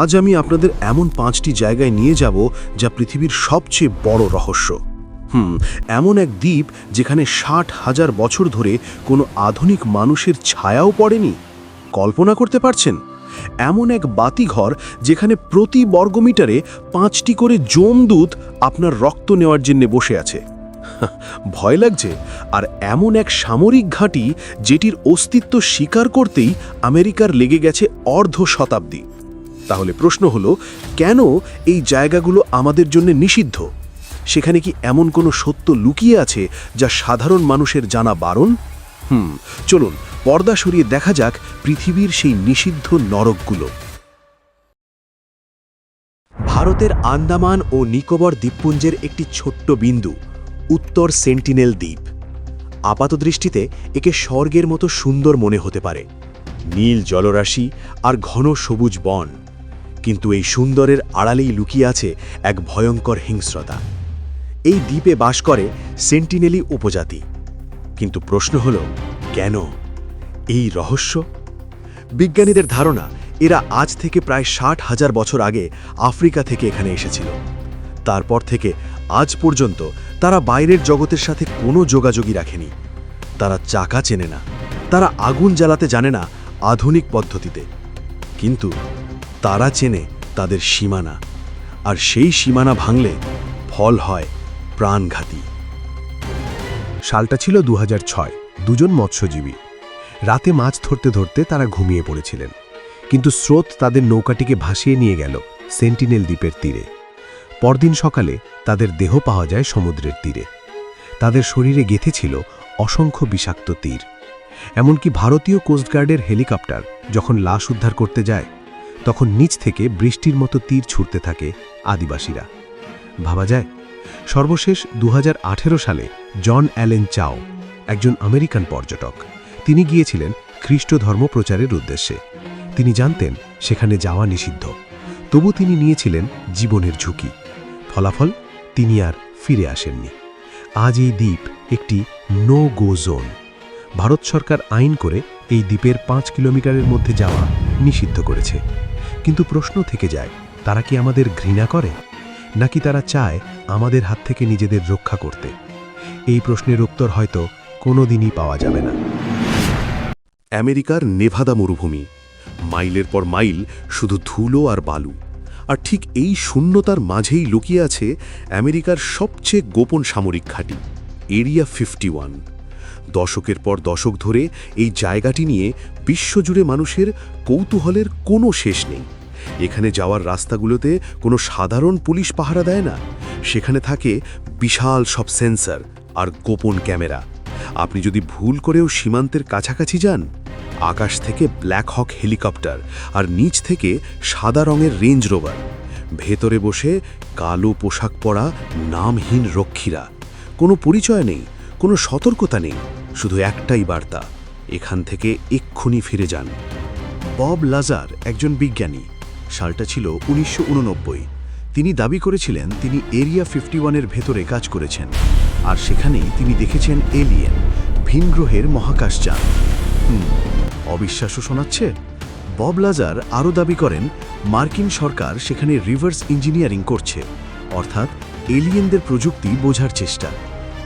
আজ আমি আপনাদের এমন পাঁচটি জায়গায় নিয়ে যাব যা পৃথিবীর সবচেয়ে বড় রহস্য। হুম, এমন এক দ্বীপ যেখানে ষাট হাজার বছর ধরে কোনো আধুনিক মানুষের ছায়াও পড়েনি? কল্পনা করতে পারছেন? এমন এক বাতিঘর যেখানে প্রতি বর্গমিটারে পাঁচটি করে জমদূত আপনার রক্ত নেওয়ার জন্য বসে আছে। ভয় লাগছে। আর এমন এক সামরিক ঘাঁটি যেটির অস্তিত্ব স্বীকার করতেই আমেরিকার লেগে গেছে অর্ধ শতাব্দী। তাহলে প্রশ্ন হলো, কেন এই জায়গাগুলো আমাদের জন্য নিষিদ্ধ? সেখানে কি এমন কোনো সত্য লুকিয়ে আছে যা সাধারণ মানুষের জানা বারণ? হুম, চলুন, পর্দা সরিয়ে দেখা যাক পৃথিবীর সেই নিষিদ্ধ নরকগুলো। ভারতের আন্দামান ও নিকোবর দ্বীপপুঞ্জের একটি ছোট্ট বিন্দু, উত্তর সেন্টিনেল দ্বীপ। আপাতদৃষ্টিতে একে স্বর্গের মতো সুন্দর মনে হতে পারে। নীল জলরাশি আর ঘন সবুজ বন। কিন্তু এই সুন্দরের আড়ালেই লুকিয়ে আছে এক ভয়ঙ্কর হিংস্রতা। এই দ্বীপে বাস করে সেন্টিনেলি উপজাতি। কিন্তু প্রশ্ন হল, কেন? এই রহস্য? বিজ্ঞানীদের ধারণা, এরা আজ থেকে প্রায় ষাট হাজার বছর আগে আফ্রিকা থেকে এখানে এসেছিল। তারপর থেকে আজ পর্যন্ত তারা বাইরের জগতের সাথে কোনো যোগাযোগই রাখেনি। তারা চাকা চেনে না, তারা আগুন জ্বালাতে জানে না আধুনিক পদ্ধতিতে। কিন্তু তারা চেনে তাদের সীমানা, আর সেই সীমানা ভাঙলে ফল হয় প্রাণঘাতী। সালটা ছিল দু হাজার ছয়, দুজন মৎস্যজীবী। রাতে মাছ ধরতে ধরতে তারা ঘুমিয়ে পড়েছিলেন, কিন্তু স্রোত তাদের নৌকাটিকে ভাসিয়ে নিয়ে গেল সেন্টিনেল দ্বীপের তীরে। পরদিন সকালে তাদের দেহ পাওয়া যায় সমুদ্রের তীরে। তাদের শরীরে গেঁথেছিল অসংখ্য বিষাক্ত তীর। এমনকি ভারতীয় কোস্টগার্ডের হেলিকপ্টার যখন লাশ উদ্ধার করতে যায় তখন নিচ থেকে বৃষ্টির মতো তীর ছুটতে থাকে আদিবাসীরা। ভাবা যায়, সর্বশেষ দু হাজার আঠেরো সালে জন অ্যালেন চাও, একজন আমেরিকান পর্যটক, তিনি গিয়েছিলেন খ্রিস্ট ধর্ম প্রচারের উদ্দেশ্যে। তিনি জানতেন সেখানে যাওয়া নিষিদ্ধ, তবু তিনি নিয়েছিলেন জীবনের ঝুঁকি। ফলাফল, তিনি আর ফিরে আসেননি। আজ এই দ্বীপ একটি নো গো জোন ভারত সরকার আইন করে এই দ্বীপের পাঁচ কিলোমিটারের মধ্যে যাওয়া নিষিদ্ধ করেছে। কিন্তু প্রশ্ন থেকে যায়, তারা কি আমাদের ঘৃণা করে? নাকি তারা চায় আমাদের হাত থেকে নিজেদের রক্ষা করতে? এই প্রশ্নের উত্তর হয়তো কোনোদিনই পাওয়া যাবে না। আমেরিকার নেভাদা মরুভূমি, মাইলের পর মাইল শুধু ধুলো আর বালু। আর ঠিক এই শূন্যতার মাঝেই লুকিয়ে আছে আমেরিকার সবচেয়ে গোপন সামরিক ঘাঁটি এরিয়া ফিফটি দশকের পর দশক ধরে এই জায়গাটি নিয়ে বিশ্বজুড়ে মানুষের কৌতূহলের কোনো শেষ নেই। এখানে যাওয়ার রাস্তাগুলোতে কোনো সাধারণ পুলিশ পাহারা দেয় না। সেখানে থাকে বিশাল সব সেন্সর আর গোপন ক্যামেরা। আপনি যদি ভুল করেও সীমান্তের কাছাকাছি যান, আকাশ থেকে ব্ল্যাক হক হেলিকপ্টার আর নিচ থেকে সাদা রঙের রেঞ্জ রোভার ভেতরে বসে কালো পোশাক পরা নামহীন রক্ষীরা। কোনো পরিচয় নেই, কোনো সতর্কতা নেই, শুধু একটাই বার্তা। এখান থেকে এক্ষুনি ফিরে যান। বব লাজার একজন বিজ্ঞানী, সালটা ছিল উনিশশো তিনি দাবি করেছিলেন তিনি এরিয়া ফিফটি ওয়ানের ভেতরে কাজ করেছেন, আর সেখানেই তিনি দেখেছেন এলিয়েন ভিনগ্রহের মহাকাশযান হুম অবিশ্বাস্য শোনাচ্ছে? বব লাজার আরও দাবি করেন, মার্কিন সরকার সেখানে রিভার্স ইঞ্জিনিয়ারিং করছে, অর্থাৎ এলিয়েনদের প্রযুক্তি বোঝার চেষ্টা।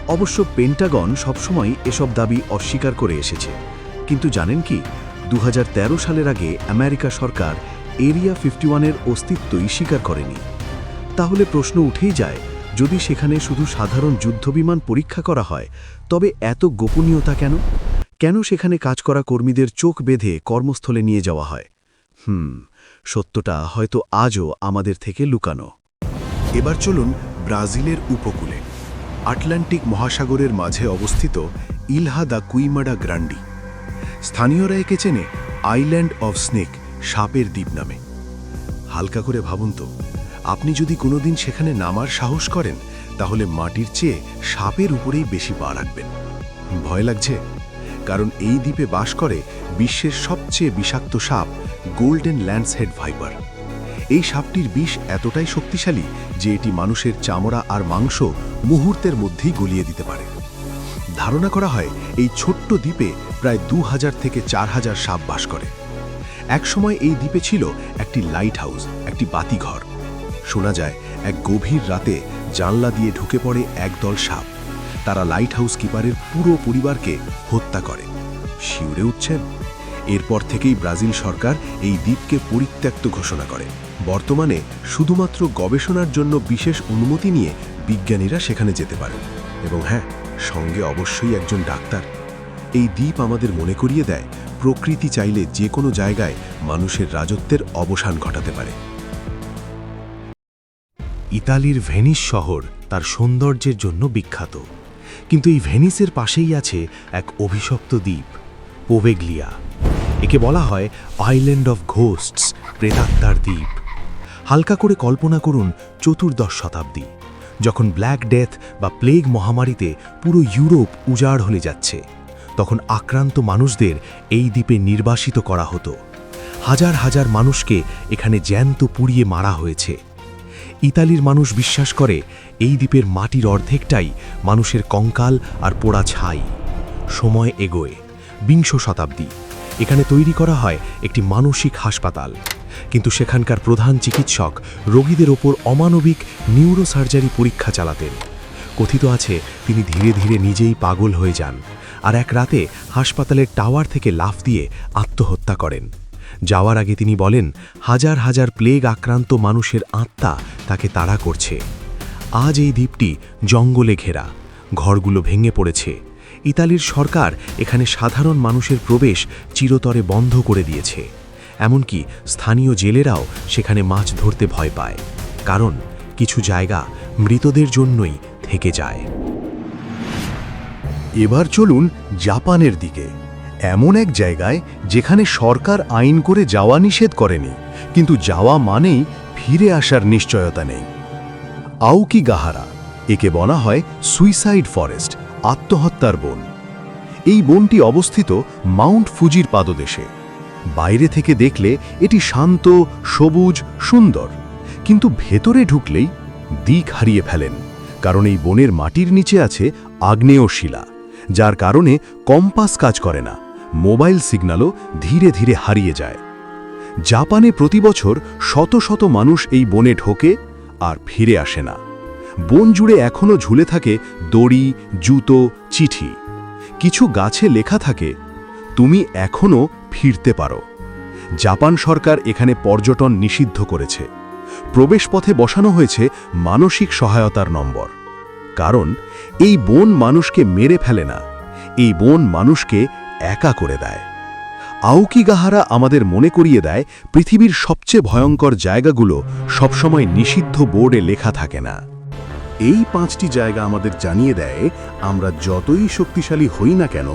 অবশ্য পেন্টাগন সবসময় এসব দাবি অস্বীকার করে এসেছে। কিন্তু জানেন কি দু হাজার তেরো সালের আগে আমেরিকা সরকার এরিয়া ফিফটি ওয়ানের অস্তিত্বই স্বীকার করেনি। তাহলে প্রশ্ন উঠেই যায়, যদি সেখানে শুধু সাধারণ যুদ্ধবিমান পরীক্ষা করা হয়, তবে এত গোপনীয়তা কেন? কেন সেখানে কাজ করা কর্মীদের চোখ বেঁধে কর্মস্থলে নিয়ে যাওয়া হয়? হুম, সত্যটা হয়তো আজও আমাদের থেকে লুকানো। এবার চলুন ব্রাজিলের উপকূলে। আটলান্টিক মহাসাগরের মাঝে অবস্থিত ইলহা দা কুইমাডা গ্রান্ডি। স্থানীয়রা একে চেনে আইল্যান্ড অফ স্নেক সাপের দ্বীপ নামে। হালকা করে ভাবুন তো, আপনি যদি কোনোদিন সেখানে নামার সাহস করেন, তাহলে মাটির চেয়ে সাপের উপরেই বেশি পা রাখবেন। ভয় লাগছে? কারণ এই দ্বীপে বাস করে বিশ্বের সবচেয়ে বিষাক্ত সাপ গোল্ডেন ল্যান্ডসহেড ভাইপার। এই সাপটির বিষ এতটাই শক্তিশালী যে এটি মানুষের চামড়া আর মাংস মুহূর্তের মধ্যেই গলিয়ে দিতে পারে। ধারণা করা হয় এই ছোট্ট দ্বীপে প্রায় দু হাজার থেকে চার হাজার সাপ বাস করে। একসময় এই দ্বীপে ছিল একটি লাইট হাউস একটি বাতিঘর। শোনা যায়, এক গভীর রাতে জানলা দিয়ে ঢুকে পড়ে একদল সাপ। তারা লাইট হাউস কিপারের পুরো পরিবারকে হত্যা করে। শিউরে উঠছেন। এরপর থেকেই ব্রাজিল সরকার এই দ্বীপকে পরিত্যক্ত ঘোষণা করে। বর্তমানে শুধুমাত্র গবেষণার জন্য বিশেষ অনুমতি নিয়ে বিজ্ঞানীরা সেখানে যেতে পারেন এবং হ্যাঁ সঙ্গে অবশ্যই একজন ডাক্তার। এই দ্বীপ আমাদের মনে করিয়ে দেয়, প্রকৃতি চাইলে যে কোনো জায়গায় মানুষের রাজত্বের অবসান ঘটাতে পারে। ইতালির ভেনিস শহর তার সৌন্দর্যের জন্য বিখ্যাত। কিন্তু এই ভেনিসের পাশেই আছে এক অভিশপ্ত দ্বীপ, পোভেগ্লিয়া। একে বলা হয় আইল্যান্ড অফ ঘোস্টস প্রেতাত্মার দ্বীপ। হালকা করে কল্পনা করুন চতুর্দশ শতাব্দী, যখন ব্ল্যাক ডেথ বা প্লেগ মহামারীতে পুরো ইউরোপ উজাড় হয়ে যাচ্ছে, তখন আক্রান্ত মানুষদের এই দ্বীপে নির্বাসিত করা হতো। হাজার হাজার মানুষকে এখানে জ্যান্ত পুড়িয়ে মারা হয়েছে। ইতালির মানুষ বিশ্বাস করে এই দ্বীপের মাটির অর্ধেকটাই মানুষের কঙ্কাল আর পোড়া ছাই। সময় এগোয়, বিংশ শতাব্দী, এখানে তৈরি করা হয় একটি মানসিক হাসপাতাল। কিন্তু সেখানকার প্রধান চিকিৎসক রোগীদের ওপর অমানবিক নিউরোসার্জারি পরীক্ষা চালাতেন। কথিত আছে, তিনি ধীরে ধীরে নিজেই পাগল হয়ে যান আর এক রাতে হাসপাতালের টাওয়ার থেকে লাফ দিয়ে আত্মহত্যা করেন। যাওয়ার আগে তিনি বলেন, হাজার হাজার প্লেগ আক্রান্ত মানুষের আত্মা তাকে তাড়া করছে। আজ এই দ্বীপটি জঙ্গলে ঘেরা, ঘরগুলো ভেঙে পড়েছে। ইতালির সরকার এখানে সাধারণ মানুষের প্রবেশ চিরতরে বন্ধ করে দিয়েছে। এমনকি স্থানীয় জেলেরাও সেখানে মাছ ধরতে ভয় পায়, কারণ কিছু জায়গা মৃতদের জন্যই থেকে যায়। এবার চলুন জাপানের দিকে। এমন এক জায়গায় যেখানে সরকার আইন করে যাওয়া নিষেধ করেনি, কিন্তু যাওয়া মানেই ফিরে আসার নিশ্চয়তা নেই। আউকি গাহারা একে বলা হয় সুইসাইড ফরেস্ট, আত্মহত্যার বন। এই বনটি অবস্থিত মাউন্ট ফুজির পাদদেশে। বাইরে থেকে দেখলে এটি শান্ত, সবুজ, সুন্দর। কিন্তু ভেতরে ঢুকলেই দিক হারিয়ে ফেলেন, কারণ এই বনের মাটির নিচে আছে আগ্নেয় শিলা, যার কারণে কম্পাস কাজ করে না, মোবাইল সিগন্যালও ধীরে ধীরে হারিয়ে যায়। জাপানে প্রতি বছর শত শত মানুষ এই বনে ঢোকে আর ফিরে আসে না। বন জুড়ে এখনও ঝুলে থাকে দড়ি, জুতো, চিঠি। কিছু গাছে লেখা থাকে, তুমি এখনও ফিরতে পারো। জাপান সরকার এখানে পর্যটন নিষিদ্ধ করেছে। প্রবেশপথে বসানো হয়েছে মানসিক সহায়তার নম্বর। কারণ, এই বন মানুষকে মেরে ফেলে না, এই বন মানুষকে একা করে দেয়। আউকিগাহারা আমাদের মনে করিয়ে দেয়, পৃথিবীর সবচেয়ে ভয়ঙ্কর জায়গাগুলো সবসময় নিষিদ্ধ বোর্ডে লেখা থাকে না। এই পাঁচটি জায়গা আমাদের জানিয়ে দেয়, আমরা যতই শক্তিশালী হই না কেন,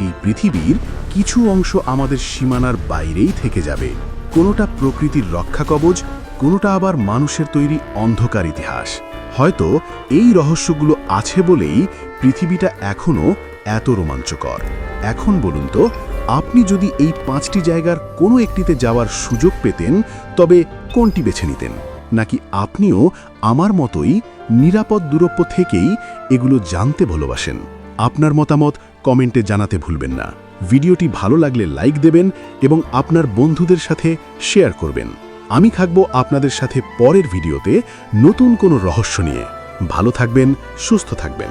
এই পৃথিবীর কিছু অংশ আমাদের সীমানার বাইরেই থেকে যাবে। কোনোটা প্রকৃতির রক্ষা কবচ কোনোটা আবার মানুষের তৈরি অন্ধকার ইতিহাস। হয়তো এই রহস্যগুলো আছে বলেই পৃথিবীটা এখনও এত রোমাঞ্চকর। এখন বলুন তো, আপনি যদি এই পাঁচটি জায়গার কোনো একটিতে যাওয়ার সুযোগ পেতেন, তবে কোনটি বেছে নিতেন? নাকি আপনিও আমার মতোই নিরাপদ দূরত্ব থেকেই এগুলো জানতে ভালোবাসেন। আপনার মতামত কমেন্টে জানাতে ভুলবেন না। ভিডিওটি ভালো লাগলে লাইক দেবেন এবং আপনার বন্ধুদের সাথে শেয়ার করবেন। আমি থাকব আপনাদের সাথে পরের ভিডিওতে নতুন কোনো রহস্য নিয়ে। ভালো থাকবেন, সুস্থ থাকবেন।